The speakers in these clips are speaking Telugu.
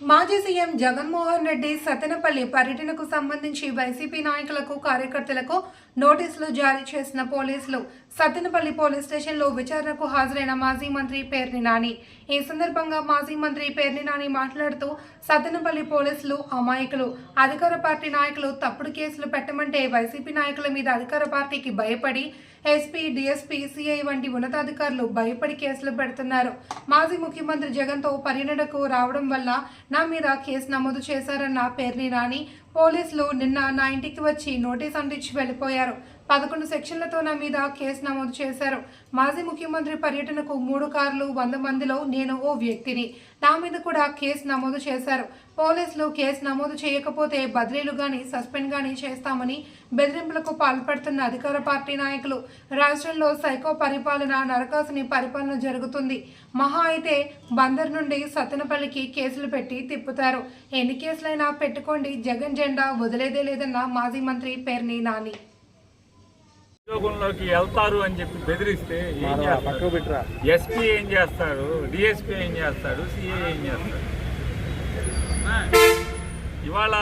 మాజీ సీఎం జగన్మోహన్ రెడ్డి సతనపల్లి పర్యటనకు సంబంధించి వైసీపీ నాయకులకు కార్యకర్తలకు నోటీసులు జారీ చేసిన పోలీసులు సత్తెనపల్లి పోలీస్ స్టేషన్లో విచారణకు హాజరైన మాజీ మంత్రి పేర్ని నాని. ఈ సందర్భంగా మాజీ మంత్రి పేర్ని నాని మాట్లాడుతూ సత్తెనపల్లి పోలీసులు అమాయకులు. అధికార పార్టీ నాయకులు తప్పుడు కేసులు పెట్టమంటే వైసీపీ నాయకుల మీద అధికార పార్టీకి భయపడి ఎస్పీ డిఎస్పీ సిఐ వంటి ఉన్నతాధికారులు భయపడి కేసులు పెడుతున్నారు. మాజీ ముఖ్యమంత్రి జగన్తో పర్యటనకు రావడం వల్ల నా మీద కేసు నమోదు చేశారన్న పేర్ని నాని. పోలీసులు నిన్న నా ఇంటికి వచ్చి నోటీస్ అందించి వెళ్ళిపోయారు. పదకొండు సెక్షన్లతో నా మీద కేసు నమోదు చేశారు. మాజీ ముఖ్యమంత్రి పర్యటనకు మూడు కార్లు వంద మందిలో నేను ఓ వ్యక్తిని. నా మీద కూడా కేసు నమోదు చేశారు. పోలీసులు కేసు నమోదు చేయకపోతే బదిలీలు గాని సస్పెండ్ గాని చేస్తామని బెదిరింపులకు పాల్పడుతున్న అధికార పార్టీ నాయకులు. రాష్ట్రంలో సైకో పరిపాలన నరకాసుని పరిపాలన జరుగుతుంది. మహా అయితే బందర్ నుండి సత్తెనపల్లికి కేసులు పెట్టి తిప్పుతారు. ఎన్ని కేసులైనా పెట్టుకోండి. జగన్ జెండా వదిలేదే లేదన్న మాజీ మంత్రి పేర్ని నాని. ఉద్యోగంలోకి వెళ్తారు అని చెప్పి బెదిరిస్తే ఏం చేస్తారు? ఎస్పీ ఏం చేస్తాడు డిఎస్పీ ఏం చేస్తాడు సిఏ ఏం చేస్తాడు ఇవాళ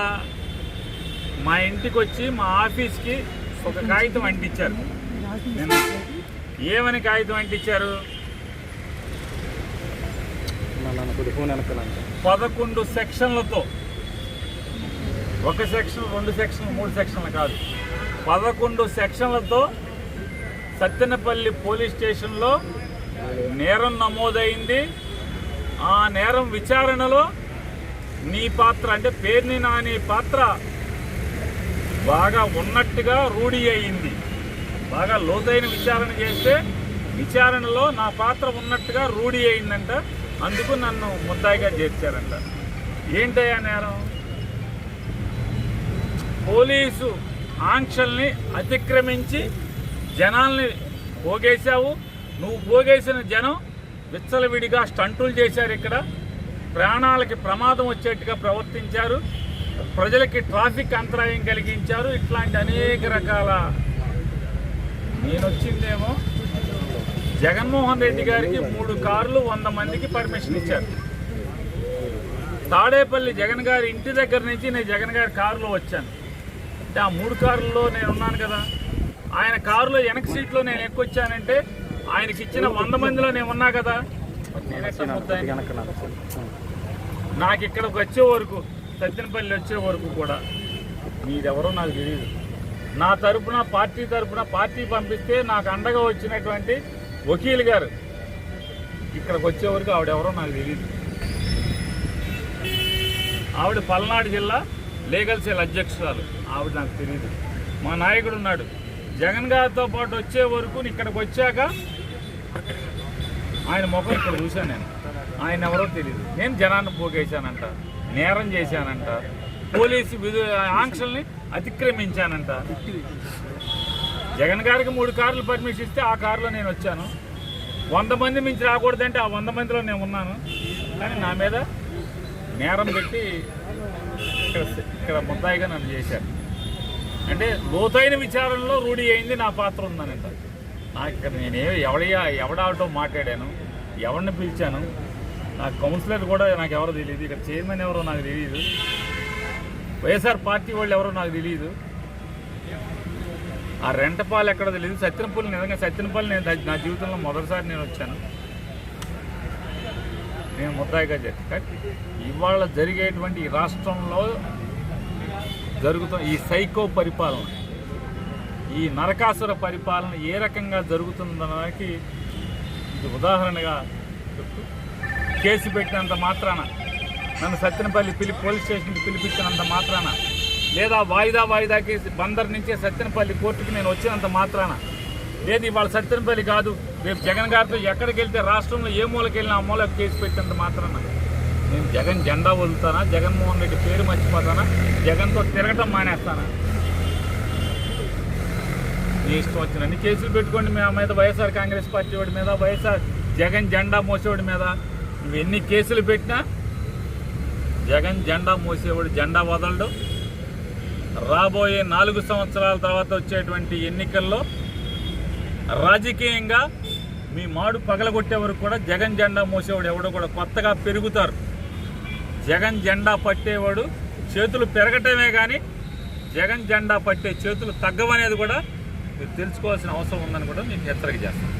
మా ఇంటికి వచ్చి మా ఆఫీస్కి ఒక కాగితం అంటించారు. ఏమని కాగితం అంటించారు? పదకొండు సెక్షన్లతో. ఒక సెక్షన్ రెండు సెక్షన్ మూడు సెక్షన్లు కాదు. పదకొండు సెక్షన్లతో సత్తెనపల్లి పోలీస్ స్టేషన్లో నేరం నమోదైంది. ఆ నేరం విచారణలో నీ పాత్ర అంటే పేర్ని నాని పాత్ర బాగా ఉన్నట్టుగా రూఢి అయింది. బాగా లోతైన విచారణ చేస్తే విచారణలో నా పాత్ర ఉన్నట్టుగా రూఢి అయిందంట. అందుకు నన్ను ముద్దాయిగా చేర్చారంట. ఏంటయ్యా నేరం? పోలీసు ఆంక్షల్ని అతిక్రమించి జనాల్ని పోగేశావు. నువ్వు పోగేసిన జనం విచ్చలవిడిగా స్టంటులు చేశారు ఇక్కడ. ప్రాణాలకి ప్రమాదం వచ్చేట్టుగా ప్రవర్తించారు. ప్రజలకి ట్రాఫిక్ అంతరాయం కలిగించారు. ఇట్లాంటి అనేక రకాల నేను వచ్చిందేమో జగన్మోహన్ రెడ్డి గారికి మూడు కార్లు వంద మందికి పర్మిషన్ ఇచ్చారు. తాడేపల్లి జగన్ గారి ఇంటి దగ్గర నుంచి నేను జగన్ గారి కారులో వచ్చాను. అంటే ఆ మూడు కార్లలో నేను ఉన్నాను కదా ఆయన కారులో వెనక సీట్లో నేను ఎక్కొచ్చానంటే ఆయనకి ఇచ్చిన వంద మందిలో నేను ఉన్నా కదా? నాకు ఇక్కడికి వచ్చే వరకు సత్యనపల్లి వచ్చే వరకు కూడా మీరెవరో నాకు తెలియదు నా తరపున పార్టీ తరపున పార్టీ పంపిస్తే నాకు అండగా వచ్చినటువంటి వకీల్ గారు ఇక్కడికి వచ్చే వరకు ఆవిడెవరో నాకు తెలియదు ఆవిడ పల్నాడు జిల్లా లీగల్ సెల్ అధ్యక్షురాలు. ఆవిడ నాకు తెలియదు మా నాయకుడు ఉన్నాడు. జగన్ గారితో పాటు వచ్చే వరకు ఇక్కడికి వచ్చాక ఆయన ముఖం ఇక్కడ చూశాను నేను. ఆయన ఎవరో తెలియదు నేను జనాన్ని పోగేశానంట నేరం చేశానంట పోలీసు విధు ఆంక్షల్ని అతిక్రమించానంట. జగన్ గారికి మూడు కార్లు పర్మిషన్ ఇస్తే ఆ కారులో నేను వచ్చాను. వంద మంది మించి రాకూడదంటే ఆ వంద మందిలో నేను ఉన్నాను. కానీ నా మీద నేరం పెట్టి ఇక్కడ ఇక్కడ ముద్దాయిగా నన్ను చేశారు. అంటే లోతైన విచారణలో రూఢి అయింది నా పాత్ర ఉందని నాకు ఇక్కడ నేనే ఎవడయ్యా ఎవడాటో మాట్లాడాను ఎవరిని పిలిచాను నా కౌన్సిలర్ కూడా నాకు ఎవరో తెలియదు ఇక్కడ చైర్మన్ ఎవరో నాకు తెలియదు వైఎస్ఆర్ పార్టీ వాళ్ళు ఎవరో నాకు తెలియదు ఆ రెంటపాలు ఎక్కడో తెలియదు సత్యనపల్లి నిజంగా సత్యనపల్లి నేను నా జీవితంలో మొదటిసారి నేను వచ్చాను. నేను ముద్దాయిగా చెప్పి ఇవాళ జరిగేటువంటి రాష్ట్రంలో జరుగుతున్న ఈ సైకో పరిపాలన ఈ నరకాసుర పరిపాలన ఏ రకంగా జరుగుతుందనడానికి ఇది ఉదాహరణగా చెప్తూ కేసు పెట్టినంత మాత్రాన నన్ను సత్యనపల్లి పిలి పోలీస్ స్టేషన్కి పిలిపించినంత మాత్రాన లేదా వాయిదా వాయిదాకి బందర్ నుంచే సత్యనపల్లి కోర్టుకి నేను వచ్చినంత మాత్రాన లేదు ఇవాళ సత్యనపల్లి కాదు రేపు జగన్ గారితో ఎక్కడికి వెళ్తే రాష్ట్రంలో ఏ మూలకి వెళ్ళినా ఆ మూలకు కేసు పెట్టినంత మాత్రాన నేను జగన్ జెండా వదులుతానా? జగన్మోహన్ రెడ్డి పేరు మర్చిపోతానా? జగన్తో తిరగటం మానేస్తానా? మీ ఇష్టం వచ్చిన అన్ని కేసులు పెట్టుకోండి మా మీద. వైఎస్ఆర్ కాంగ్రెస్ పార్టీ వాడి మీద వైఎస్ఆర్ జగన్ జెండా మోసేవాడి మీద. నువ్వు ఎన్ని కేసులు పెట్టినా జగన్ జెండా మోసేవాడు జెండా వదలడు. రాబోయే నాలుగు సంవత్సరాల తర్వాత వచ్చేటువంటి ఎన్నికల్లో రాజకీయంగా మీ మాడు పగలగొట్టే వరకు కూడా జగన్ జెండా మోసేవాడు ఎవడో కూడా కొత్తగా పెరుగుతారు. జగన్ జెండా పట్టేవాడు చేతులు పెరగటమే కానీ జగన్ జెండా పట్టే చేతులు తగ్గవనేది కూడా మీరు తెలుసుకోవాల్సిన అవసరం ఉందని కూడా మీకు హెచ్చరిక చేస్తాను.